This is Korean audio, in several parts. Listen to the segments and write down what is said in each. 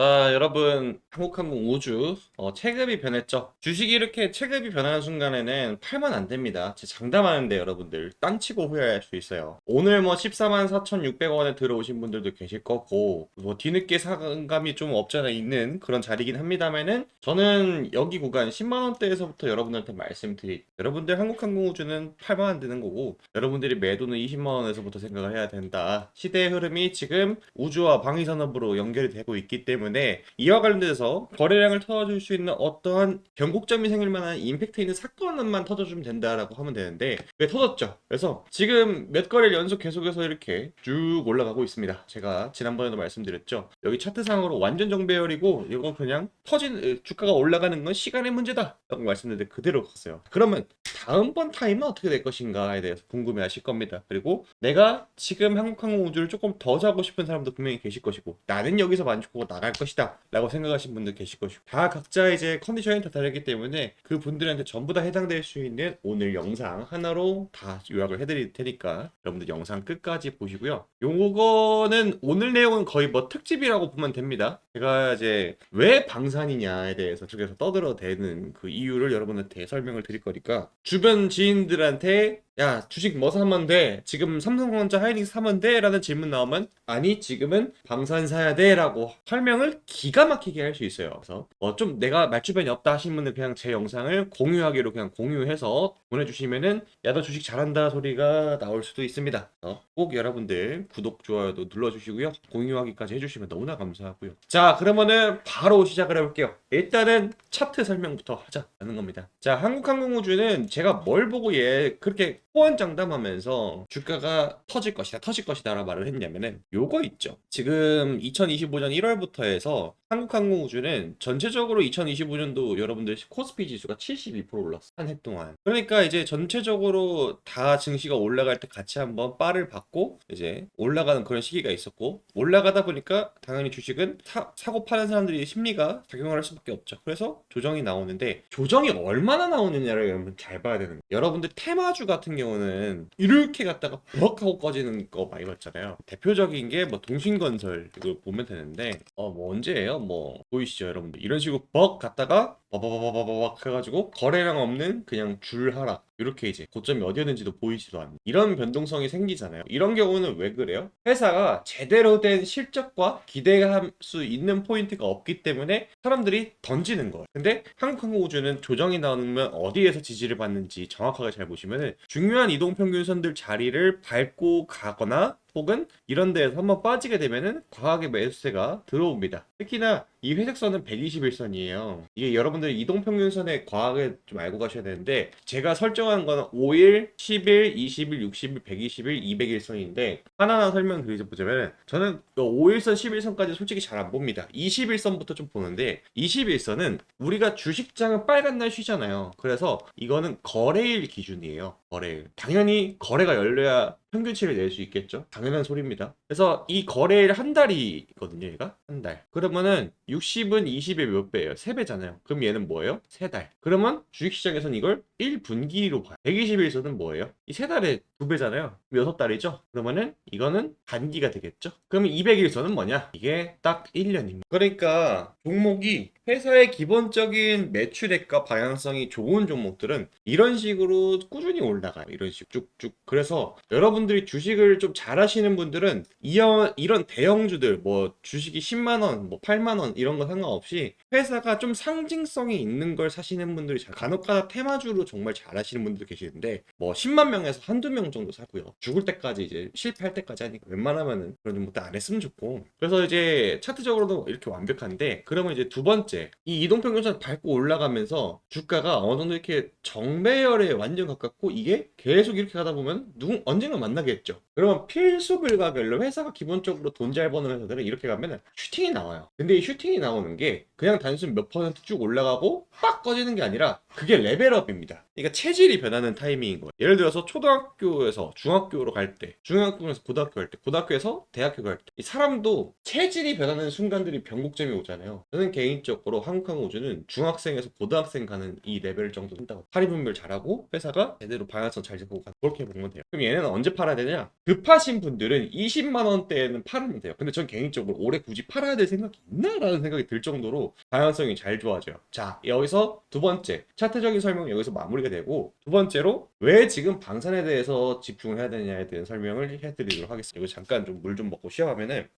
자, 여러분, 한국항공 우주, 어, 체급이 변했죠? 주식이 이렇게 체급이 변하는 순간에는 팔면 안 됩니다. 제 장담하는데 여러분들, 땅 치고 후회할 수 있어요. 오늘 뭐 14만 4,600원에 들어오신 분들도 계실 거고, 뭐 뒤늦게 상감이 좀 없잖아 있는 그런 자리긴 합니다만은, 저는 여기 구간 10만 원대에서부터 여러분들한테 말씀드릴, 여러분들 한국항공 우주는 팔면 안 되는 거고, 여러분들이 매도는 20만 원에서부터 생각을 해야 된다. 시대의 흐름이 지금 우주와 방위산업으로 연결이 되고 있기 때문에, 이와 관련돼서 거래량을 터줄 수 있는 어떠한 변곡점이 생길 만한 임팩트 있는 사건만 터져주면 된다라고 하면 되는데 왜 터졌죠? 그래서 지금 몇 거래를 연속 계속해서 이렇게 쭉 올라가고 있습니다. 제가 지난번에도 말씀드렸죠. 여기 차트상으로 완전 정배열이고 이거 그냥 터진 으, 주가가 올라가는 건 시간의 문제다 라고 말씀드렸는데 그대로 갔어요. 그러면 다음번 타임은 어떻게 될 것인가에 대해서 궁금해 하실 겁니다. 그리고 내가 지금 한국항공우주를 조금 더 사고 싶은 사람도 분명히 계실 것이고 나는 여기서 만족하고 나갈 것이다 라고 생각하신 분들 계실 것이고 다 각자 이제 컨디션이 다 다르기 때문에 그 분들한테 전부 다 해당될 수 있는 오늘 영상 하나로 다 요약을 해드릴 테니까 여러분들 영상 끝까지 보시고요. 요거는 오늘 내용은 거의 뭐 특집이라고 보면 됩니다. 제가 이제 왜 방산이냐에 대해서 쪽에서 떠들어 대는 그 이유를 여러분한테 설명을 드릴 거니까 주변 지인들한테 야 주식 뭐 사면 돼? 지금 삼성전자 하이닉스 사면 돼? 라는 질문 나오면 아니 지금은 방산 사야 돼? 라고 설명을 기가 막히게 할 수 있어요. 그래서 어, 좀 내가 말주변이 없다 하신 분은 그냥 제 영상을 공유하기로 그냥 공유해서 보내주시면은 야 너 주식 잘한다. 소리가 나올 수도 있습니다. 어, 꼭 여러분들 구독 좋아요도 눌러주시고요. 공유하기까지 해주시면 너무나 감사하고요. 자 그러면은 바로 시작을 해볼게요. 일단은 차트 설명부터 하자 는 겁니다 자 한국항공우주는 제가 뭘 보고 얘 그렇게 호언장담하면서 주가가 터질 것이다, 터질 것이다라고 말을 했냐면은 요거 있죠. 지금 2025년 1월부터 해서 한국항공우주는 전체적으로 2025년도 여러분들 코스피 지수가 72% 올랐어 한 해 동안. 그러니까 이제 전체적으로 다 증시가 올라갈 때 같이 한번 빠를 받고 이제 올라가는 그런 시기가 있었고 올라가다 보니까 당연히 주식은 사, 사고 파는 사람들이 심리가 작용을 할 수밖에 없죠. 그래서 조정이 나오는데 조 정이 얼마나 나오느냐를 여러분 잘 봐야 되는 거예요. 여러분들 테마주 같은 경우는 이렇게 갔다가 벅 하고 꺼지는 거 많이 봤잖아요. 대표적인 게 뭐 동신건설 이걸 보면 되는데 어 뭐 언제예요? 뭐 보이시죠 여러분들 이런 식으로 벅 갔다가 버버버버버벅 해가지고 거래량 없는 그냥 줄 하락 이렇게 이제 고점이 어디였는지도 보이지도 않는 이런 변동성이 생기잖아요. 이런 경우는 왜 그래요? 회사가 제대로 된 실적과 기대할 수 있는 포인트가 없기 때문에 사람들이 던지는 거예요. 근데 한국항공우주는 조정이 나오면 어디에서 지지를 받는지 정확하게 잘 보시면은 중요한 이동평균선들 자리를 밟고 가거나 혹은 이런 데에서 한번 빠지게 되면은 과하게 매수세가 들어옵니다. 특히나 이 회색선은 121선이에요. 이게 여러분들이 이동평균선에 과하게 좀 알고 가셔야 되는데 제가 설정한 거는 5일, 10일, 20일, 60일, 120일, 200일선인데 하나하나 설명드리자면 저는 5일선, 11선까지 솔직히 잘 안 봅니다. 21선부터 좀 보는데 21선은 우리가 주식장은 빨간 날 쉬잖아요. 그래서 이거는 거래일 기준이에요. 거래일. 당연히 거래가 열려야 평균치를 낼 수 있겠죠? 당연한 소리입니다. 그래서 이 거래일 한 달이 있거든요, 얘가. 한 달. 그러면은 60은 20의 몇 배예요? 3배잖아요. 그럼 얘는 뭐예요? 3달. 그러면 주식시장에서는 이걸 1분기로 봐요. 120일선은 뭐예요? 이 3달에 2배잖아요. 6달이죠? 그러면은 이거는 반기가 되겠죠? 그러면 200일선은 뭐냐? 이게 딱 1년입니다. 그러니까 종목이 회사의 기본적인 매출액과 방향성이 좋은 종목들은 이런 식으로 꾸준히 올라가요. 이런 식 쭉쭉. 그래서 여러분들이 주식을 좀 잘하시는 분들은 이런, 대형주들, 뭐 주식이 10만원, 뭐 8만원 이런 거 상관없이 회사가 좀 상징성이 있는 걸 사시는 분들이 잘, 간혹가다 테마주로 정말 잘하시는 분들도 계시는데 뭐 10만 명에서 한두 명 정도 사고요. 죽을 때까지 이제 실패할 때까지 하니까 웬만하면은 그런 종목도 안 했으면 좋고. 그래서 이제 차트적으로도 이렇게 완벽한데 그러면 이제 두 번째 이 이동평균선 밟고 올라가면서 주가가 어느 정도 이렇게 정배열에 완전 가깝고 이게 계속 이렇게 가다 보면 누군 언젠가 만나겠죠. 그러면 필수 불가별로 회사가 기본적으로 돈 잘 버는 회사들은 이렇게 가면 슈팅이 나와요. 근데 이 슈팅이 나오는 게 그냥 단순 몇 퍼센트 쭉 올라가고 빡 꺼지는 게 아니라 그게 레벨업입니다. 그러니까 체질이 변하는 타이밍인 거예요. 예를 들어서 초등학교에서 중학교로 갈 때, 중학교에서 고등학교 갈 때, 고등학교에서 대학교 갈 때, 이 사람도 체질이 변하는 순간들이 변곡점이 오잖아요. 저는 개인적으로 한국항공우주는 중학생에서 고등학생 가는 이 레벨 정도 된다고. 할인 분별 잘하고 회사가 제대로 방향성 잘 잡고 가. 그렇게 보면 돼요. 그럼 얘는 언제 팔아야 되냐? 급하신 분들은 20만 원대에는 팔으면 돼요. 근데 전 개인적으로 올해 굳이 팔아야 될 생각이 있나라는 생각이 들 정도로 방향성이 잘 좋아져요. 자, 여기서 두 번째 차트적인 설명은 여기서 마무리가 되고 두 번째로 왜 지금 방산에 대해서 집중을 해야 되냐에 대한 설명을 해드리도록 하겠습니다. 이거 잠깐 좀물좀 먹고 쉬어가면은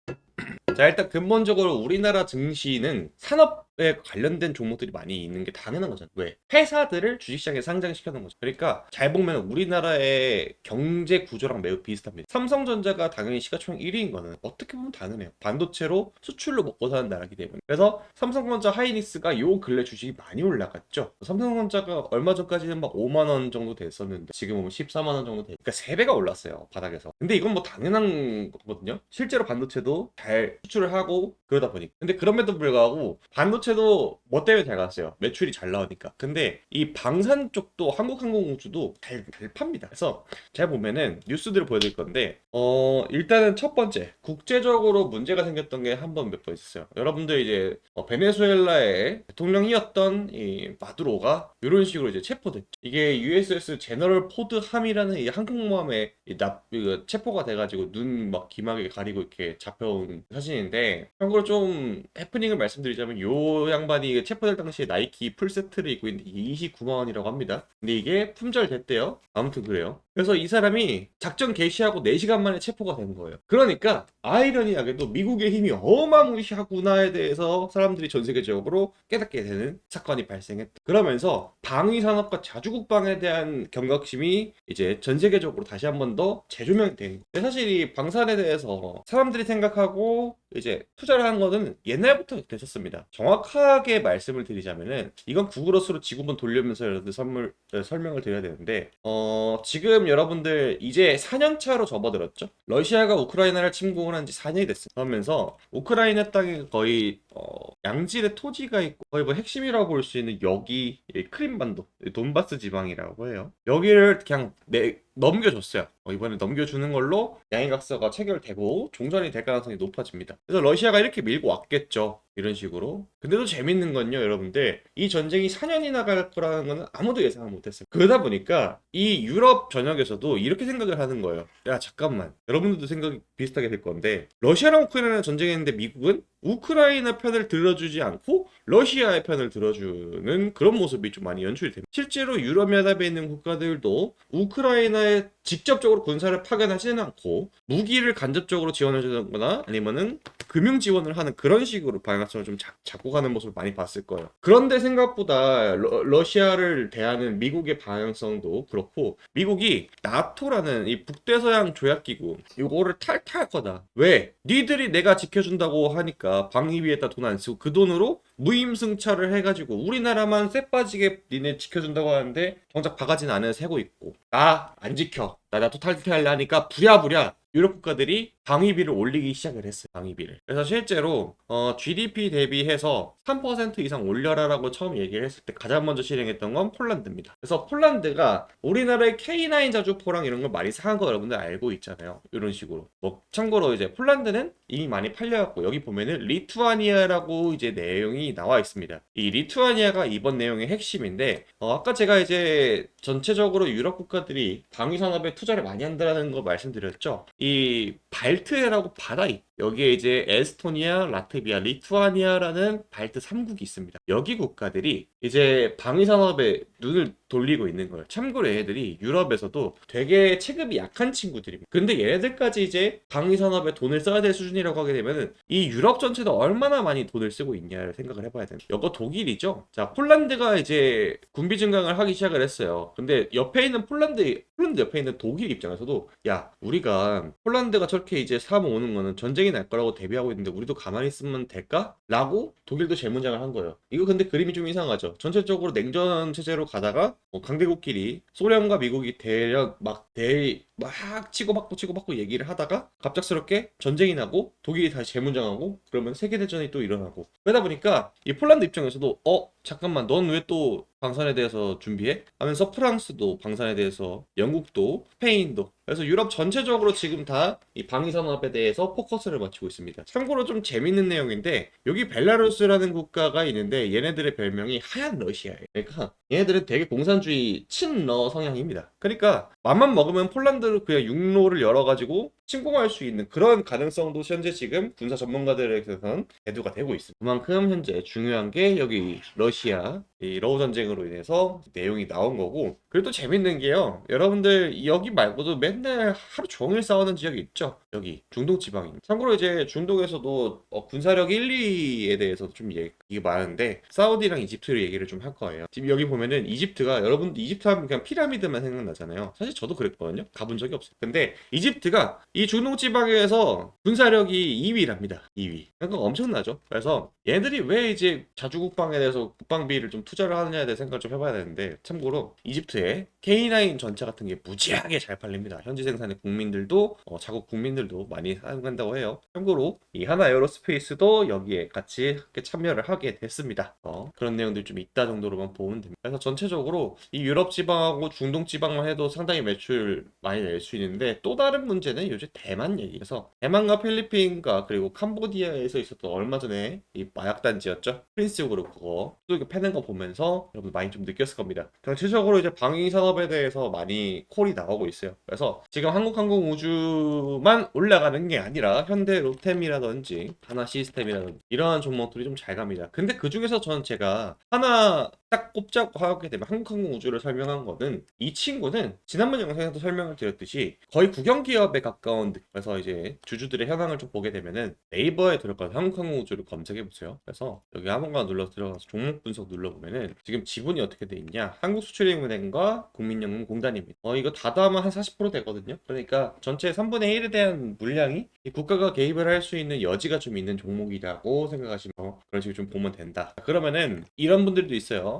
자 일단 근본적으로 우리나라 증시는 산업에 관련된 종목들이 많이 있는 게 당연한 거잖아요. 왜? 회사들을 주식시장에 상장시켜 놓은 거죠. 그러니까 잘 보면 우리나라의 경제 구조랑 매우 비슷합니다. 삼성전자가 당연히 시가총액 1위인 거는 어떻게 보면 당연해요. 반도체로 수출로 먹고 사는 나라기 때문에. 그래서 삼성전자 하이닉스가 요 근래 주식이 많이 올라갔죠. 삼성전자가 얼마 전까지는 막 5만 원 정도 됐었는데 지금 보면 14만 원 정도 돼. 그러니까 3배가 올랐어요. 바닥에서. 근데 이건 뭐 당연한 거거든요. 실제로 반도체도 잘 수출을 하고 그러다 보니까. 근데 그럼에도 불구하고 반도체도 뭐 때문에 잘 갔어요? 매출이 잘 나오니까. 근데 이 방산 쪽도 한국항공우주도 잘, 잘 팝니다. 그래서 잘 보면은 뉴스들을 보여드릴 건데 어 일단은 첫 번째 국제적으로 문제가 생겼던 게 한 번 몇 번 있었어요. 여러분들 이제 어, 베네수엘라의 대통령이었던 이 마두로가 이런 식으로 이제 체포됐죠. 이게 USS 제너럴 포드 함이라는 이 항공모함에 이 납, 체포가 돼가지고 눈 막 기막에 가리고 이렇게 잡혀온 사진인데 참고로 좀 해프닝을 말씀드리자면 요 양반이 체포될 당시에 나이키 풀 세트를 입고 있는데 이게 29만 원이라고 합니다. 근데 이게 품절됐대요. 아무튼 그래요. 그래서 이 사람이 작전 개시하고 4시간 만에 체포가 된 거예요. 그러니까 아이러니하게도 미국의 힘이 어마무시하구나에 대해서 사람들이 전 세계적으로 깨닫게 되는 사건이 발생했다. 그러면서 방위 산업과 자주국방에 대한 경각심이 이제 전 세계적으로 다시 한 번 더 재조명이 된 거예요. 사실 이 방산에 대해서 사람들이 생각하고 이제 투자를 한 거는 옛날부터 됐었습니다. 정확하게 말씀을 드리자면은 이건 구글어스로 지구본 돌리면서 여러분들 선물 네, 설명을 드려야 되는데 어 지금 여러분들 이제 4년 차로 접어들었죠. 러시아가 우크라이나를 침공을 한 지 4년이 됐어요. 그러면서 우크라이나 땅에 거의 어 양질의 토지가 있고 거의 뭐 핵심이라고 볼 수 있는 여기 이 크림반도 돈바스 지방이라고 해요. 여기를 그냥 내 넘겨줬어요. 어, 이번에 넘겨주는 걸로 양해각서가 체결되고 종전이 될 가능성이 높아집니다. 그래서 러시아가 이렇게 밀고 왔겠죠. 이런 식으로. 근데도 재밌는 건요, 여러분들. 이 전쟁이 4년이나 갈 거라는 거는 아무도 예상을 못 했어요. 그러다 보니까 이 유럽 전역에서도 이렇게 생각을 하는 거예요. 야, 잠깐만. 여러분들도 생각이 비슷하게 될 건데, 러시아랑 우크라이나 전쟁했는데 미국은 우크라이나 편을 들어주지 않고 러시아의 편을 들어주는 그런 모습이 좀 많이 연출이 됩니다. 실제로 유럽연합에 있는 국가들도 우크라이나에 직접적으로 군사를 파견하지는 않고 무기를 간접적으로 지원해주거나 아니면은 금융 지원을 하는 그런 식으로 방향 성을 좀 잡, 잡고 가는 모습을 많이 봤을 거예요. 그런데 생각보다 러, 시아를 대하는 미국의 방향성도 그렇고 미국이 나토라는 이 북대서양 조약기구 이거를 탈퇴할 거다. 왜? 니들이 내가 지켜준다고 하니까 방위비에다 돈 안 쓰고 그 돈으로 무임승차를 해가지고 우리나라만 쎄 빠지게 니네 지켜준다고 하는데 정작 바가지는 안에 세고 있고 나 안 지켜 나 나토 탈퇴할래 하니까 부랴부랴 유럽 국가들이 방위비를 올리기 시작을 했어요. 방위비를. 그래서 실제로 어, GDP 대비해서 3% 이상 올려라라고 처음 얘기를 했을 때 가장 먼저 실행했던 건 폴란드입니다. 그래서 폴란드가 우리나라의 K9 자주포랑 이런 걸 많이 사는 거 여러분들 알고 있잖아요. 이런 식으로. 뭐 참고로 이제 폴란드는 이미 많이 팔려갖고 여기 보면은 리투아니아라고 이제 내용이 나와 있습니다. 이 리투아니아가 이번 내용의 핵심인데 어, 아까 제가 이제 전체적으로 유럽 국가들이 방위 산업에 투자를 많이 한다는 거 말씀드렸죠. 이 발 트해라고 바다 있 여기에 이제 에스토니아, 라트비아, 리투아니아라는 발트 3국이 있습니다. 여기 국가들이 이제 방위 산업에 눈을 돌리고 있는 거예요. 참고로 얘네들이 유럽에서도 되게 체급이 약한 친구들입니다. 근데 얘네들까지 이제 방위 산업에 돈을 써야 될 수준이라고 하게 되면은 이 유럽 전체도 얼마나 많이 돈을 쓰고 있냐를 생각을 해봐야 됩니다. 이거 독일이죠. 자, 폴란드가 이제 군비 증강을 하기 시작을 했어요. 근데 옆에 있는 폴란드 폴란드 옆에 있는 독일 입장에서도 야 우리가 폴란드가 저렇게 이제 사모 오는 거는 전쟁이 날 거라고 대비하고 있는데 우리도 가만히 있으면 될까? 라고 독일도 재문장을 한 거예요. 이거 근데 그림이 좀 이상하죠. 전체적으로 냉전 체제로 가다가 뭐 강대국끼리 소련과 미국이 대략 막 대 막 치고받고 치고받고 얘기를 하다가 갑작스럽게 전쟁이 나고 독일이 다시 재문장하고 그러면 세계대전이 또 일어나고 그러다 보니까 이 폴란드 입장에서도 어 잠깐만 넌 왜 또 방산에 대해서 준비해? 하면서 프랑스도 방산에 대해서 영국도 스페인도 그래서 유럽 전체적으로 지금 다 이 방위 산업에 대해서 포커스를 맞추고 있습니다. 참고로 좀 재밌는 내용인데 여기 벨라루스라는 국가가 있는데 얘네들의 별명이 하얀 러시아예요. 그러니까 얘네들은 되게 공산주의 친러 성향입니다. 그러니까 맘만 먹으면 폴란드 그냥 육로를 열어가지고 침공할 수 있는 그런 가능성도 현재 지금 군사 전문가들에게서는 대두가 되고 있습니다. 그만큼 현재 중요한 게 여기 러시아 이 러우 전쟁으로 인해서 내용이 나온 거고 그리고 또 재밌는 게요. 여러분들 여기 말고도 맨날 하루 종일 싸우는 지역이 있죠. 여기 중동 지방입니다. 참고로 이제 중동에서도 어, 군사력 1, 2에 대해서 좀 얘기 많은데 사우디랑 이집트를 얘기를 좀 할 거예요. 지금 여기 보면은 이집트가 여러분 이집트 하면 그냥 피라미드만 생각나잖아요. 사실 저도 그랬거든요. 가본 적이 없어요. 근데 이집트가 이 중동 지방에서 군사력이 2위랍니다. 2위. 그러니까 엄청나죠. 그래서 얘들이 왜 이제 자주국방에 대해서 국방비를 좀 투자를 하느냐에 대해 생각을 좀 해봐야 되는데 참고로 이집트의 K9 전차 같은 게 무지하게 잘 팔립니다. 현지 생산의 국민들도 어, 자국 국민들도 많이 사용한다고 해요. 참고로 이 하나 에어로스페이스도 여기에 같이 참여를 하게 됐습니다. 어, 그런 내용들이 좀 있다 정도로만 보면 됩니다. 그래서 전체적으로 이 유럽 지방하고 중동 지방만 해도 상당히 매출 많이 낼 수 있는데 또 다른 문제는 요즘 대만 얘기에서 대만과 필리핀과 그리고 캄보디아에서 있었던 얼마 전에 이 마약 단지였죠. 프린스 그룹 그거 또 패는 거 보면서 여러분 많이 좀 느꼈을 겁니다. 전체적으로 이제 방위 산업에 대해서 많이 콜이 나오고 있어요. 그래서 지금 한국항공우주만 올라가는 게 아니라 현대 로템이라든지 하나 시스템이라든지 이러한 종목들이 좀 잘 갑니다. 근데 그 중에서 저는 제가 하나 딱 꼽자고 하게 되면 한국항공 우주를 설명한 거는 이 친구는 지난번 영상에도 설명을 드렸듯이 거의 국영기업에 가까운 느- 그래서 이제 주주들의 현황을 좀 보게 되면은 네이버에 들어가서 한국항공 우주를 검색해 보세요. 그래서 여기 아무거나 눌러 들어가서 종목 분석 눌러보면은 지금 지분이 어떻게 돼 있냐? 한국수출입은행과 국민연금공단입니다. 어 이거 다 더하면 한 40% 되거든요. 그러니까 전체 3분의 1에 대한 물량이 이 국가가 개입을 할 수 있는 여지가 좀 있는 종목이라고 생각하시면 그런 식으로 좀 보면 된다. 그러면은 이런 분들도 있어요.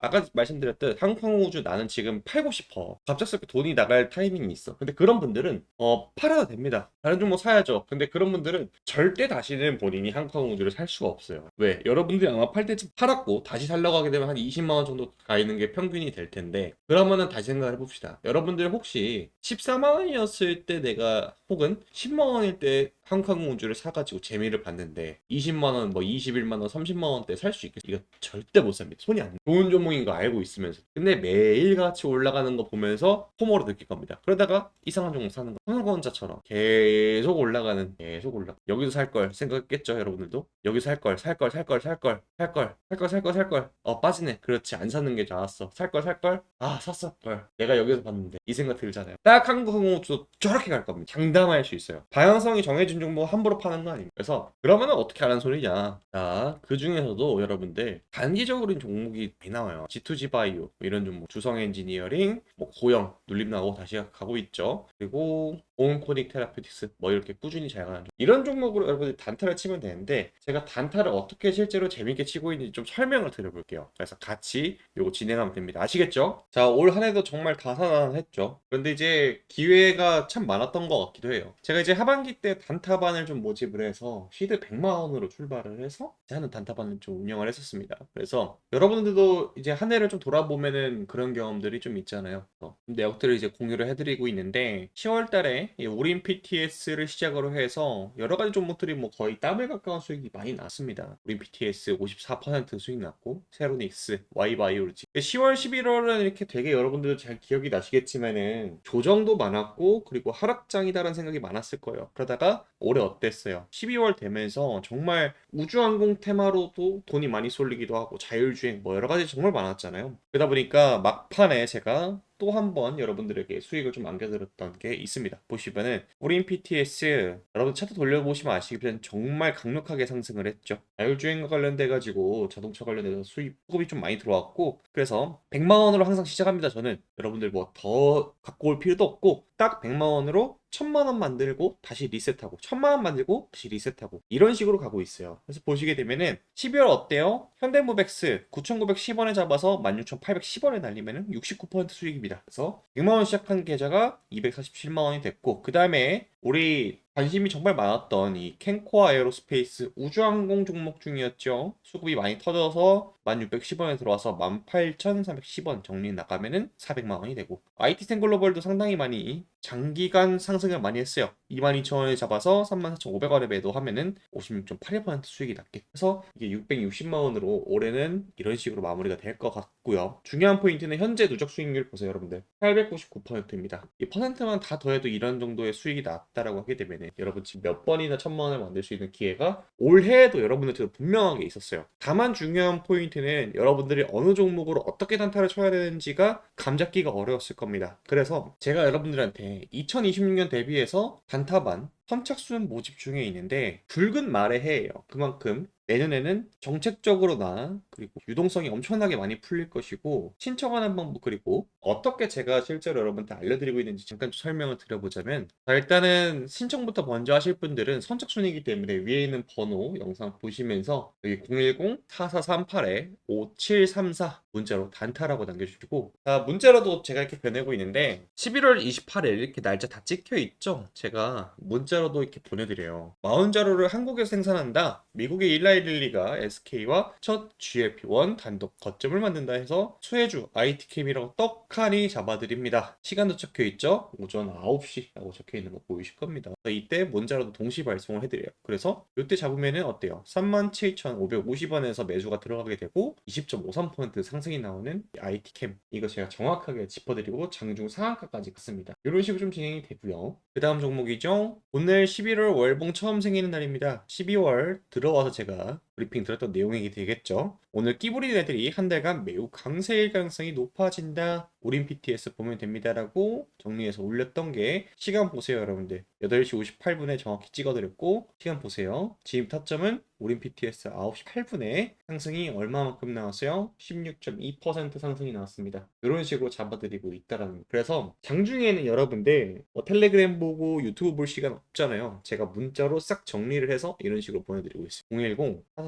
아까 말씀드렸듯 한국항공우주 나는 지금 팔고 싶어. 갑작스럽게 돈이 나갈 타이밍이 있어. 근데 그런 분들은 어 팔아도 됩니다. 다른 종목 사야죠. 근데 그런 분들은 절대 다시는 본인이 한국항공우주를 살 수가 없어요. 왜? 여러분들이 아마 팔 때쯤 팔았고 다시 살려고 하게 되면 한 20만 원 정도 가 있는 게 평균이 될 텐데 그러면은 다시 생각을 해봅시다. 여러분들 혹시 14만 원이었을 때 내가 혹은 10만 원일 때 한국항공우주를 사가지고 재미를 봤는데 20만 원, 뭐 21만 원, 30만 원대 살 수 있겠어? 이거 절대 못 삽니다. 손이 안 돼. 좋은 종목 인 거 알고 있으면서. 근데 매일같이 올라가는 거 보면서 호모로 느낄 겁니다. 그러다가 이상한 종목 사는 거. 삼성전자처럼 계속 올라가는, 계속 올라. 여기서 살 걸 생각했겠죠, 여러분들도? 여기서 살 걸, 살 걸, 살 걸, 살 걸, 살 걸, 살 걸, 살 걸, 살 걸. 어, 빠지네. 그렇지. 안 사는 게 나았어. 살 걸, 살 걸. 아, 샀어. 걸. 내가 여기서 봤는데. 이 생각 들잖아요. 딱 한국항공우주도 저렇게 갈 겁니다. 장담할 수 있어요. 방향성이 정해진 종목 함부로 파는 거 아닙니다. 그래서 그러면은 어떻게 하는 소리냐? 자, 그 중에서도 여러분들 단기적으로는 종목이 많이 나와요. G2G 바이오 뭐 이런 종목, 주성 엔지니어링, 뭐 고영 눌림 나고 다시 가고 있죠. 그리고 온코닉 테라피틱스 뭐 이렇게 꾸준히 잘 가는 종 이런 종목으로 여러분들 단타를 치면 되는데 제가 단타를 어떻게 실제로 재밌게 치고 있는지 좀 설명을 드려볼게요. 그래서 같이 요거 진행하면 됩니다. 아시겠죠? 자, 올 한 해도 정말 다사다난했죠. 그런데 이제 기회가 참 많았던 것 같기도 해요. 제가 이제 하반기 때 단타반을 좀 모집을 해서 시드 100만 원으로 출발을 해서 이제 하는 단타반을 좀 운영을 했었습니다. 그래서 여러분들도 이제 한 해를 좀 돌아보면은 그런 경험들이 좀 있잖아요. 어, 내역들을 이제 공유를 해드리고 있는데 10월 달에 이 우린 PTS를 시작으로 해서 여러 가지 종목들이 뭐 거의 더블 가까운 수익이 많이 났습니다. 우린 PTS 54% 수익 났고 세로닉스, Y바이오로지 10월, 11월은 이렇게 되게 여러분들도 잘 기억이 나시겠지만은 조정도 많았고 그리고 하락장이다라는 생각이 많았을 거예요. 그러다가 올해 어땠어요? 12월 되면서 정말 우주항공 테마로도 돈이 많이 쏠리기도 하고 자율주행 뭐 여러 가지 정말 많았잖아요. 그러다 보니까 막판에 제가 또 한 번 여러분들에게 수익을 좀 안겨드렸던 게 있습니다. 보시면은 우린 PTS 여러분 차트 돌려보시면 아시겠지만 정말 강력하게 상승을 했죠. 자율주행과 관련돼 가지고 자동차 관련해서 수입 수급이 좀 많이 들어왔고 그래서 100만 원으로 항상 시작합니다. 저는 여러분들 뭐 더 갖고 올 필요도 없고 딱 100만 원으로 1000만 원 만들고 다시 리셋하고 1000만 원 만들고 다시 리셋하고 이런 식으로 가고 있어요. 그래서 보시게 되면은 12월 어때요? 현대모백스 9,910원에 잡아서 16,810원에 날리면은 69% 수익입니다. 그래서 100만 원 시작한 계좌가 247만 원이 됐고 그 다음에 우리 관심이 정말 많았던 이 캔코아 에어로스페이스 우주항공 종목 중이었죠. 수급이 많이 터져서 1610원에 들어와서 18310원 정리 나가면은 400만 원이 되고 IT 생글로벌도 상당히 많이 장기간 상승을 많이 했어요. 22,000원에 잡아서 34,500원에 매도하면은 56.81% 수익이 났게 해서 이게 660만 원으로 올해는 이런 식으로 마무리가 될 것 같고요. 중요한 포인트는 현재 누적 수익률 보세요, 여러분들. 899%입니다. 이 퍼센트만 다 더해도 이런 정도의 수익이 났다라고 하게 되면 은 여러분 지금 몇 번이나 천만 원을 만들 수 있는 기회가 올해에도 여러분들한테 분명하게 있었어요. 다만 중요한 포인트는 여러분들이 어느 종목으로 어떻게 단타를 쳐야 되는지가 감잡기가 어려웠을 겁니다. 그래서 제가 여러분들한테 2026년 대비해서 단타반 선착순 모집 중에 있는데 붉은 말의 해예요. 그만큼 내년에는 정책적으로나 그리고 유동성이 엄청나게 많이 풀릴 것이고 신청하는 방법 그리고 어떻게 제가 실제로 여러분한테 알려드리고 있는지 잠깐 좀 설명을 드려보자면 자, 일단은 신청부터 먼저 하실 분들은 선착순이기 때문에 위에 있는 번호 영상 보시면서 여기 010-4438-5734 문자로 단타라고 남겨주시고 자, 문자로도 제가 이렇게 보내고 있는데 11월 28일 이렇게 날짜 다 찍혀 있죠? 제가 문자로도 이렇게 보내드려요. 마운자로를 한국에서 생산한다. 미국의 일라이릴리가 SK와 첫 GLP-1 단독 거점을 만든다 해서 수혜주 IT캠이라고 떡하니 잡아드립니다. 시간도 적혀 있죠? 오전 9시라고 적혀 있는 거 보이실 겁니다. 이때 문자로도 동시 발송을 해드려요. 그래서 이때 잡으면은 어때요? 37,550원에서 매수가 들어가게 되고 20.53%상 승이 나오는 IT캠. 이거 제가 정확하게 짚어드리고 장중 상한가까지 갔습니다. 이런 식으로 좀 진행이 되고요. 그 다음 종목이죠. 오늘 11월 월봉 처음 생기는 날입니다. 12월 들어와서 제가 브리핑 들었던 내용이 되겠죠 오늘 끼부리는 애들이 한 달간 매우 강세일 가능성이 높아진다 우린 PTS 보면 됩니다라고 정리해서 올렸던 게 시간 보세요 여러분들 8시 58분에 정확히 찍어드렸고 시간 보세요 지금 타점은 우린 PTS 9시 8분에 상승이 얼마만큼 나왔어요? 16.2% 상승이 나왔습니다. 이런 식으로 잡아드리고 있다라는 거. 그래서 장중에는 여러분들 뭐 텔레그램 보고 유튜브 볼 시간 없잖아요. 제가 문자로 싹 정리를 해서 이런 식으로 보내드리고 있어요.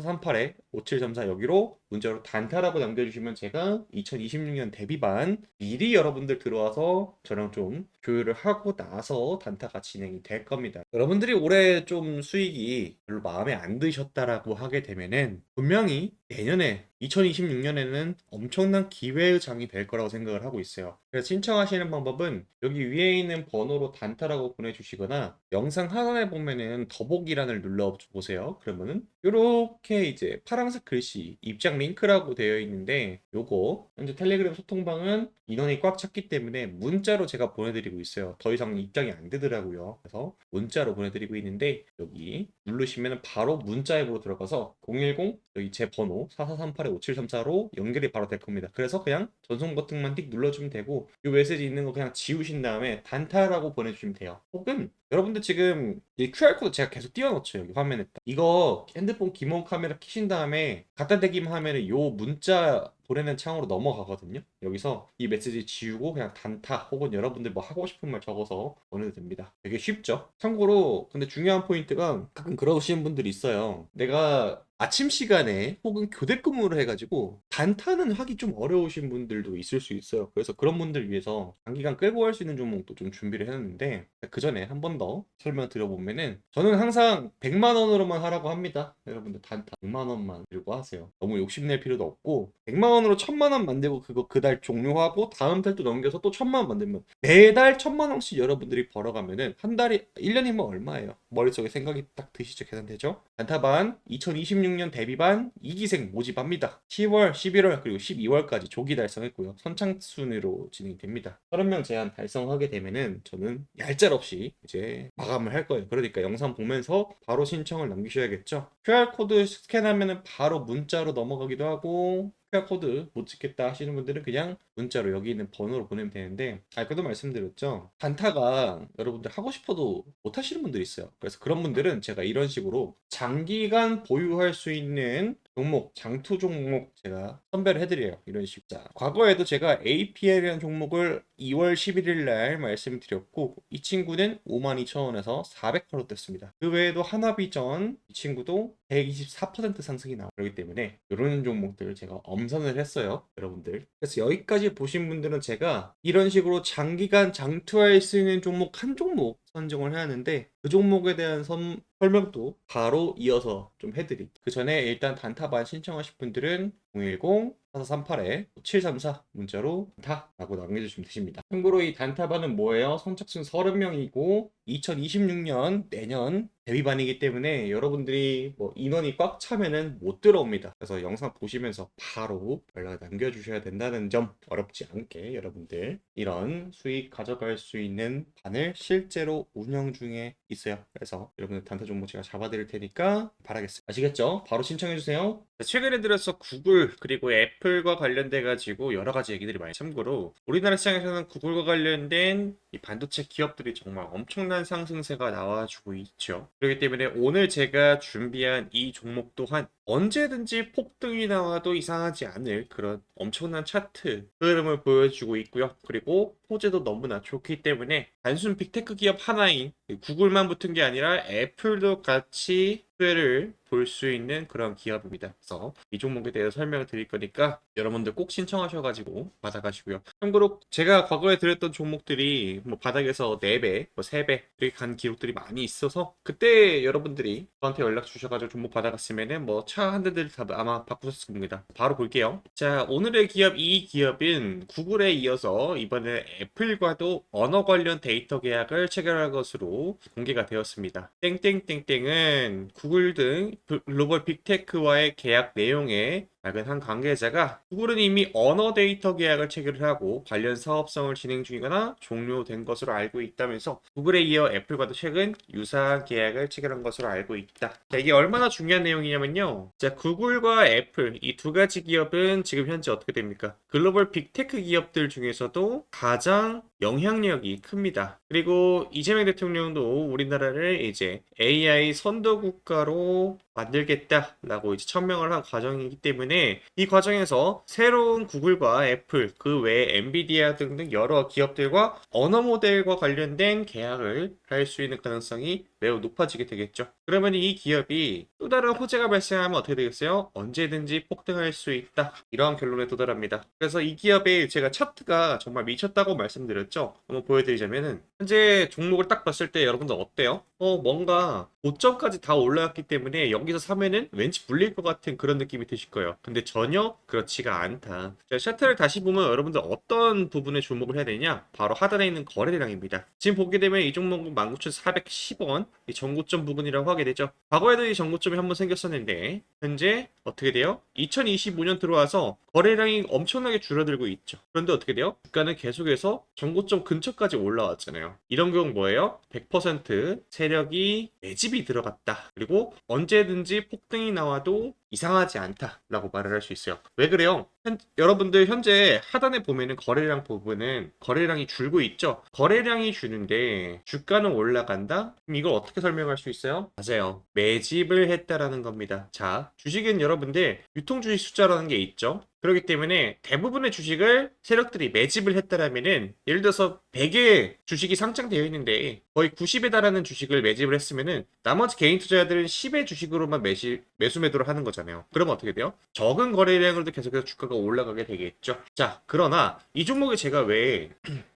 010-4438-5734 여기로 문자로 단타라고 남겨주시면 제가 2026년 데뷔반 미리 여러분들 들어와서 저랑 좀 조율을 하고 나서 단타가 진행이 될 겁니다. 여러분들이 올해 좀 수익이 별로 마음에 안 드셨다라고 하게 되면은 분명히 내년에 2026년에는 엄청난 기회의 장이 될 거라고 생각을 하고 있어요. 그래서 신청하시는 방법은 여기 위에 있는 번호로 단타라고 보내주시거나 영상 하단에 보면은 더보기란을 눌러 보세요. 그러면은 이렇게 이제 파란색 글씨 입장 링크라고 되어 있는데 요거 현재 텔레그램 소통방은 인원이 꽉 찼기 때문에 문자로 제가 보내드리고 있어요. 더 이상 입장이 안 되더라고요. 그래서 문자로 보내드리고 있는데 여기 누르시면 바로 문자 앱으로 들어가서 010 여기 제 번호 4438-5734로 연결이 바로 될 겁니다. 그래서 그냥 전송 버튼만 띡 눌러주면 되고 이 메시지 있는 거 그냥 지우신 다음에 단타라고 보내주시면 돼요. 혹은 여러분들 지금 이 QR코드 제가 계속 띄워놓죠 여기 화면에 이거 핸드폰 기본 카메라 키신 다음에 갖다 대기만 하면은 요 문자 보내는 창으로 넘어가거든요. 여기서 이 메시지 지우고 그냥 단타 혹은 여러분들 뭐 하고 싶은 말 적어서 보내도 됩니다. 되게 쉽죠? 참고로 근데 중요한 포인트가 가끔 그러시는 분들이 있어요. 내가 아침 시간에 혹은 교대 근무를 해가지고 단타는 하기 좀 어려우신 분들도 있을 수 있어요. 그래서 그런 분들 위해서 장기간 끌고 갈수 있는 종목도 좀 준비를 해놨는데 그 전에 한 번 더 설명 드려보면은 저는 항상 100만 원으로만 하라고 합니다. 여러분들 단타 100만 원만 들고 하세요. 너무 욕심낼 필요도 없고 100만 원으로 1000만 원 만들고 그거 그달 종료하고 다음 달 또 넘겨서 또 1000만 원 만들면 매달 1000만 원씩 여러분들이 벌어가면은 한 달이 1년이면 얼마예요? 머릿속에 생각이 딱 드시죠? 계산되죠? 단타반 2026년 데뷔반 2기생 모집합니다. 10월, 11월 그리고 12월까지 조기 달성했고요. 선착순으로 진행됩니다. 30명 제한 달성하게 되면은 저는 얄짤 없이 이제 마감을 할 거예요. 그러니까 영상 보면서 바로 신청을 남기셔야겠죠. QR코드 스캔하면은 바로 문자로 넘어가기도 하고 QR코드 못 찍겠다 하시는 분들은 그냥 문자로 여기 있는 번호로 보내면 되는데 아까도 말씀드렸죠? 단타가 여러분들 하고 싶어도 못 하시는 분들이 있어요. 그래서 그런 분들은 제가 이런 식으로 장기간 보유할 수 있는 종목, 장투 종목 제가 선별을 해드려요. 이런 식. 자, 과거에도 제가 APL이라는 종목을 2월 11일 날 말씀드렸고, 이 친구는 52,000원에서 400%로 떴습니다. 그 외에도 하나비전, 이 친구도 124% 상승이 나오기 때문에 이런 종목들 제가 엄선을 했어요. 여러분들. 그래서 여기까지 보신 분들은 제가 이런 식으로 장기간 장투할 수 있는 종목 한 종목 선정을 해야 하는데 그 종목에 대한 선- 설명도 바로 이어서 좀 해드릴게요. 그 전에 일단 단타반 신청하실 분들은 010 010-4438-734 문자로 단타 라고 남겨주시면 되십니다. 참고로 이 단타반은 뭐예요? 선착순 30명이고 2026년 내년 데뷔반이기 때문에 여러분들이 뭐 인원이 꽉 차면은 못 들어옵니다. 그래서 영상 보시면서 바로 연락 남겨주셔야 된다는 점 어렵지 않게 여러분들 이런 수익 가져갈 수 있는 반을 실제로 운영 중에 있어요. 그래서 여러분들 단타 종목 제가 잡아드릴 테니까 바라겠습니다. 아시겠죠? 바로 신청해주세요. 최근에 들어서 구글 그리고 애플 과 관련돼 가지고 여러 가지 얘기들이 많이 참고로 우리나라 시장에서는 구글과 관련된 이 반도체 기업들이 정말 엄청난 상승세가 나와주고 있죠. 그렇기 때문에 오늘 제가 준비한 이 종목 또한 언제든지 폭등이 나와도 이상하지 않을 그런 엄청난 차트 흐름을 보여주고 있고요. 그리고 호재도 너무나 좋기 때문에 단순 빅테크 기업 하나인 구글만 붙은 게 아니라 애플도 같이 수혜를 볼 수 있는 그런 기업입니다. 그래서 이 종목에 대해서 설명을 드릴 거니까 여러분들 꼭 신청하셔가지고 받아가시고요. 참고로 제가 과거에 드렸던 종목들이 뭐 바닥에서 4배, 뭐 3배 이렇게 간 기록들이 많이 있어서 그때 여러분들이 저한테 연락 주셔가지고 종목 받아갔으면은 뭐 차 한 대들 다 아마 바꾸셨을 겁니다. 바로 볼게요. 자, 오늘의 기업 이 기업은 구글에 이어서 이번에 애플과도 언어 관련 데이터 계약을 체결할 것으로 공개가 되었습니다. 땡땡땡땡은 구글 등 글로벌 빅테크와의 계약 내용에 작은 한 관계자가 구글은 이미 언어 데이터 계약을 체결을 하고 관련 사업성을 진행 중이거나 종료된 것으로 알고 있다면서 구글에 이어 애플과도 최근 유사한 계약을 체결한 것으로 알고 있다. 자, 이게 얼마나 중요한 내용이냐면요. 자, 구글과 애플 이 두 가지 기업은 지금 현재 어떻게 됩니까? 글로벌 빅테크 기업들 중에서도 가장 영향력이 큽니다. 그리고 이재명 대통령도 우리나라를 이제 AI 선도 국가로 만들겠다라고 이제 천명을 한 과정이기 때문에 이 과정에서 새로운 구글과 애플 그 외에 엔비디아 등등 여러 기업들과 언어 모델과 관련된 계약을 할 수 있는 가능성이 매우 높아지게 되겠죠. 그러면 이 기업이 또 다른 호재가 발생하면 어떻게 되겠어요? 언제든지 폭등할 수 있다. 이러한 결론에 도달합니다. 그래서 이 기업의 제가 차트가 정말 미쳤다고 말씀드렸죠. 한번 보여드리자면은 현재 종목을 딱 봤을 때 여러분들 어때요? 어 뭔가 고점까지 다 올라왔기 때문에 여기서 사면은 왠지 불릴 것 같은 그런 느낌이 드실 거예요. 근데 전혀 그렇지가 않다. 자, 차트를 다시 보면 여러분들 어떤 부분에 주목을 해야 되냐? 바로 하단에 있는 거래량입니다. 지금 보게 되면 이 종목은 19,410원 이 전고점 부분이라고 하게 되죠. 과거에도 이 전고점이 한번 생겼었는데 현재 어떻게 돼요? 2025년 들어와서 거래량이 엄청나게 줄어들고 있죠. 그런데 어떻게 돼요? 주가는 계속해서 전고점 근처까지 올라왔잖아요. 이런 경우 뭐예요? 100% 세력이 매집이 들어갔다. 그리고 언제든 지 폭등이 나와도 이상하지 않다라고 말을 할 수 있어요. 왜 그래요? 현- 여러분들 현재 하단에 보면은 거래량 부분은 거래량이 줄고 있죠. 거래량이 주는데 주가는 올라간다? 그럼 이걸 어떻게 설명할 수 있어요? 맞아요. 매집을 했다라는 겁니다. 자, 주식은 여러분들 유통 주식 숫자라는 게 있죠. 그렇기 때문에 대부분의 주식을 세력들이 매집을 했다라면은 예를 들어서 100의 주식이 상장되어 있는데 거의 90에 달하는 주식을 매집을 했으면은 나머지 개인 투자자들은 10의 주식으로만 매시, 매수 매도를 하는 거잖아요. 그러면 어떻게 돼요? 적은 거래량으로도 계속해서 주가가 올라가게 되겠죠. 자, 그러나 이 종목에 제가 왜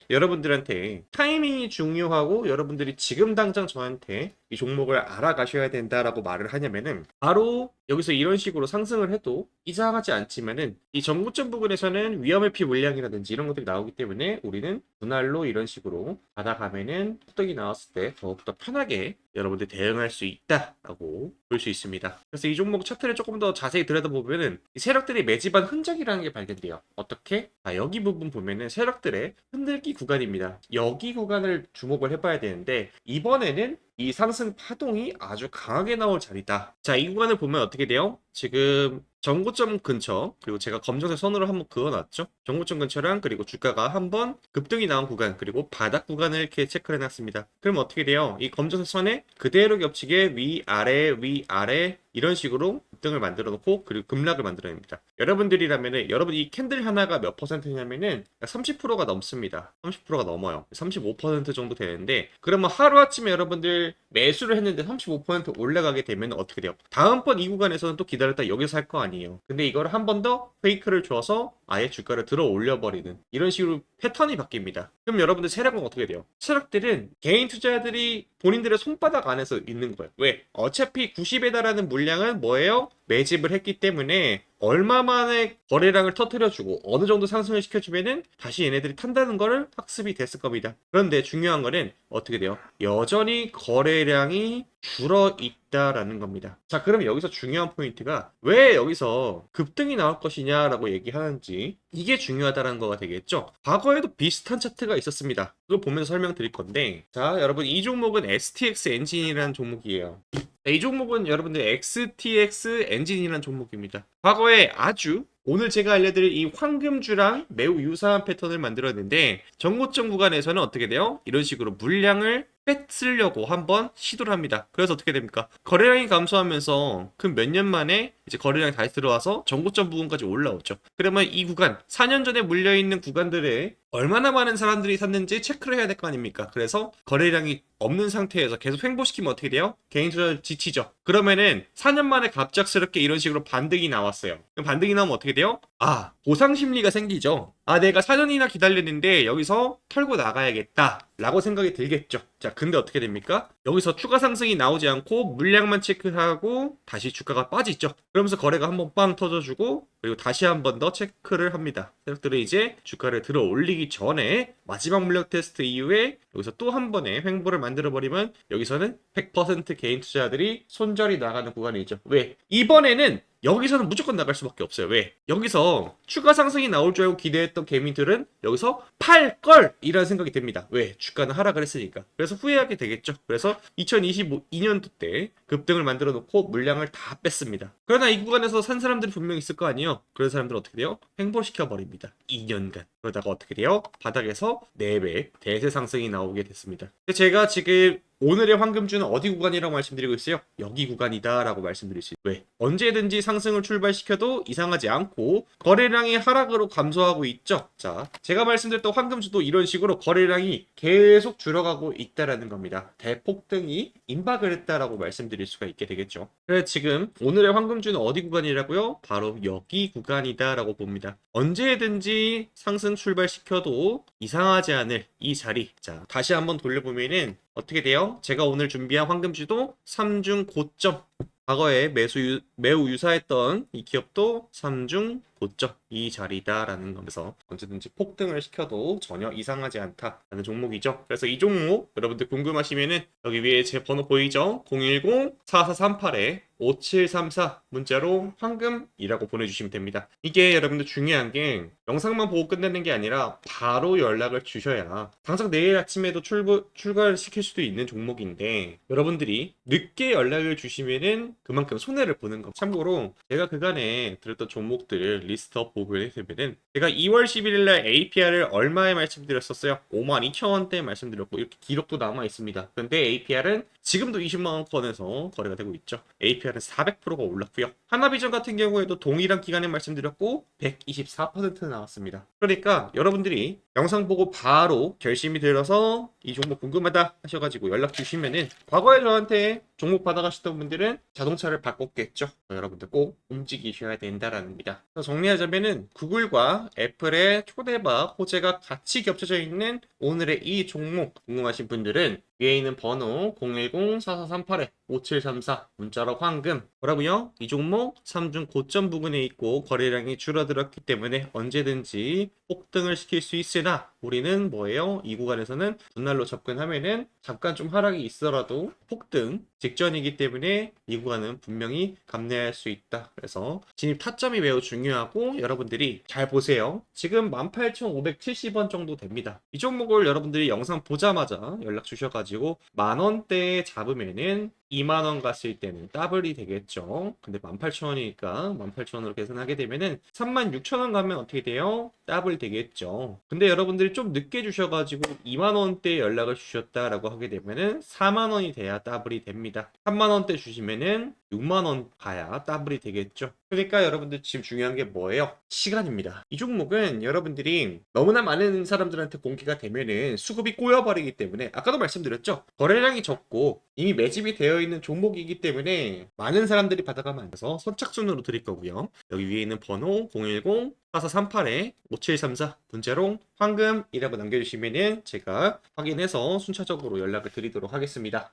여러분들한테 타이밍이 중요하고 여러분들이 지금 당장 저한테 이 종목을 알아가셔야 된다라고 말을 하냐면은 바로 여기서 이런 식으로 상승을 해도 이상하지 않지만은 이 전고점 부분에서는 위험회피 물량이라든지 이런 것들이 나오기 때문에 우리는 분할로 이런 식으로 받아가면은 폭등이 나왔을 때 더욱더 편하게 여러분들 대응할 수 있다라고 볼 수 있습니다. 그래서 이 종목 차트를 조금 더 자세히 들여다보면은 이 세력들이 매집한 흔적이라는 게 발견돼요. 어떻게? 아, 여기 부분 보면은 세력들의 흔들기 구간입니다. 여기 구간을 주목을 해봐야 되는데 이번에는 이 상승 파동이 아주 강하게 나올 자리다. 자, 이 구간을 보면 어떻게 돼요? 지금 전고점 근처 그리고 제가 검정색 선으로 한번 그어놨죠. 전고점 근처랑 그리고 주가가 한번 급등이 나온 구간 그리고 바닥 구간을 이렇게 체크를 해놨습니다. 그럼 어떻게 돼요? 이 검정색 선에 그대로 겹치게 위 아래 위 아래 이런 식으로 급 등을 만들어 놓고 그리고 급락을 만들어냅니다. 여러분들이라면은 여러분 이 캔들 하나가 몇 퍼센트냐면은 30%가 넘습니다. 30%가 넘어요. 35% 정도 되는데 그러면 하루아침에 여러분들 매수를 했는데 35% 올라가게 되면 어떻게 돼요? 다음번 이 구간에서는 또 기다렸다 여기서 살거 아니에요. 근데 이걸 한 번 더 페이크를 줘서 아예 주가를 들어 올려버리는 이런 식으로 패턴이 바뀝니다. 그럼 여러분들 세력은 어떻게 돼요? 세력들은 개인 투자자들이 본인들의 손바닥 안에서 있는 거예요. 왜? 어차피 90에 달하는 물량은 뭐예요? 매집을 했기 때문에 얼마 만에 거래량을 터트려주고 어느 정도 상승을 시켜주면은 다시 얘네들이 탄다는 거를 학습이 됐을 겁니다. 그런데 중요한 거는 어떻게 돼요? 여전히 거래량이 줄어 있다라는 겁니다. 자, 그럼 여기서 중요한 포인트가 왜 여기서 급등이 나올 것이냐라고 얘기하는지 이게 중요하다는 거가 되겠죠. 과거에도 비슷한 차트가 있었습니다. 그걸 보면서 설명드릴 건데, 자, 여러분 이 종목은 STX 엔진이라는 종목이에요. 자, 이 종목은 여러분들 XTX 엔진이라는 종목입니다. 과거에 아주 오늘 제가 알려드릴 이 황금주랑 매우 유사한 패턴을 만들었는데 정고점 구간에서는 어떻게 돼요? 이런 식으로 물량을 뺏으려고 한번 시도를 합니다. 그래서 어떻게 됩니까? 거래량이 감소하면서 그 몇 년 만에 이제 거래량이 다시 들어와서 정고점 부분까지 올라오죠. 그러면 이 구간, 4년 전에 물려있는 구간들에 얼마나 많은 사람들이 샀는지 체크를 해야 될 거 아닙니까? 그래서 거래량이 없는 상태에서 계속 횡보시키면 어떻게 돼요? 개인 투자 지치죠. 그러면은 4년 만에 갑작스럽게 이런 식으로 반등이 나왔어요. 그럼 반등이 나오면 어떻게 돼요? 아, 보상 심리가 생기죠. 아, 내가 4년이나 기다렸는데 여기서 털고 나가야겠다. 라고 생각이 들겠죠. 자, 근데 어떻게 됩니까? 여기서 추가 상승이 나오지 않고 물량만 체크하고 다시 주가가 빠지죠. 그러면서 거래가 한번 빵 터져주고 그리고 다시 한번 더 체크를 합니다. 세력들은 이제 주가를 들어 올리기 전에 마지막 물량 테스트 이후에 여기서 또 한 번의 횡보를 만들어 버리면 여기서는 100% 개인 투자자들이 손절이 나가는 구간이죠. 왜? 이번에는 여기서는 무조건 나갈 수밖에 없어요. 왜? 여기서 추가 상승이 나올 줄 알고 기대했던 개미들은 여기서 팔 걸 이라는 생각이 듭니다. 왜? 주가는 하락을 했으니까. 그래서 후회하게 되겠죠. 그래서 2025년도 때 급등을 만들어 놓고 물량을 다 뺐습니다. 그러나 이 구간에서 산 사람들이 분명히 있을 거 아니에요. 그런 사람들은 어떻게 돼요? 횡보시켜 버립니다. 2년간. 그러다가 어떻게 돼요? 바닥에서 4배 대세 상승이 나오게 됐습니다. 제가 지금 오늘의 황금주는 어디 구간이라고 말씀드리고 있어요? 여기 구간이다라고 말씀드릴 수 있어요. 왜? 언제든지 상승을 출발시켜도 이상하지 않고 거래량이 하락으로 감소하고 있죠. 자, 제가 말씀드렸던 황금주도 이런 식으로 거래량이 계속 줄어가고 있다라는 겁니다. 대폭등이 임박을 했다라고 말씀드릴 수가 있게 되겠죠. 그래서 지금 오늘의 황금주는 어디 구간이라고요? 바로 여기 구간이다라고 봅니다. 언제든지 상승 출발시켜도 이상하지 않을 이 자리. 자, 다시 한번 돌려보면은 어떻게 돼요? 제가 오늘 준비한 황금주도 3중 고점. 과거에 매수 유- 매우 유사했던 이 기업도 3중 고점 이 자리다라는 거면서 언제든지 폭등을 시켜도 전혀 이상하지 않다라는 종목이죠. 그래서 이 종목 여러분들 궁금하시면은 여기 위에 제 번호 보이죠? 010-4438에 5734 문자로 황금이라고 보내주시면 됩니다. 이게 여러분들 중요한 게 영상만 보고 끝내는 게 아니라 바로 연락을 주셔야 당장 내일 아침에도 출부, 출가를 시킬 수도 있는 종목인데 여러분들이 늦게 연락을 주시면은 그만큼 손해를 보는 거. 참고로 제가 그간에 들었던 종목들 리스트업 보고를 해보면은 제가 2월 11일 날 APR을 얼마에 말씀드렸었어요? 52,000원대 말씀드렸고 이렇게 기록도 남아 있습니다. 그런데 APR은 지금도 20만 원 권에서 거래가 되고 있죠. APR은 400%가 올랐고요. 하나비전 같은 경우에도 동일한 기간에 말씀드렸고 124% 나왔습니다. 그러니까 여러분들이 영상 보고 바로 결심이 들어서 이 종목 궁금하다 하셔가지고 연락 주시면은 과거에 저한테 종목 받아가셨던 분들은 자동차를 바꿨겠죠. 여러분들 꼭 움직이셔야 된다라는 겁니다. 정리하자면은 구글과 애플의 초대박 호재가 같이 겹쳐져 있는 오늘의 이 종목 궁금하신 분들은 위에 있는 번호 010-4438-5734 문자로 황금 뭐라고요? 이 종목 3중 고점 부근에 있고 거래량이 줄어들었기 때문에 언제든지 폭등을 시킬 수 있으나 우리는 뭐예요? 이 구간에서는 분할로 접근하면은 잠깐 좀 하락이 있더라도 폭등 직전이기 때문에 이 구간은 분명히 감내할 수 있다. 그래서 진입 타점이 매우 중요하고 여러분들이 잘 보세요. 지금 18,570원 정도 됩니다. 이 종목을 여러분들이 영상 보자마자 연락 주셔가지고 만 원대에 잡으면은 2만 원 갔을 때는 더블이 되겠죠. 근데 18,000원이니까 18,000원으로 계산하게 되면은 36,000원 가면 어떻게 돼요? 더블 되겠죠. 근데 여러분들이 좀 늦게 주셔가지고 2만 원대 연락을 주셨다라고 하게 되면은 4만 원이 돼야 더블이 됩니다. 3만 원대 주시면은 6만 원 가야 더블이 되겠죠. 그러니까 여러분들 지금 중요한 게 뭐예요? 시간입니다. 이 종목은 여러분들이 너무나 많은 사람들한테 공개가 되면은 수급이 꼬여버리기 때문에 아까도 말씀드렸죠. 거래량이 적고 이미 매집이 되어 있는 종목이기 때문에 많은 사람들이 받아가면 안 돼서 선착순으로 드릴 거고요. 여기 위에 있는 번호 010 4438에 5734 문자로 황금이라고 남겨주시면은 제가 확인해서 순차적으로 연락을 드리도록 하겠습니다.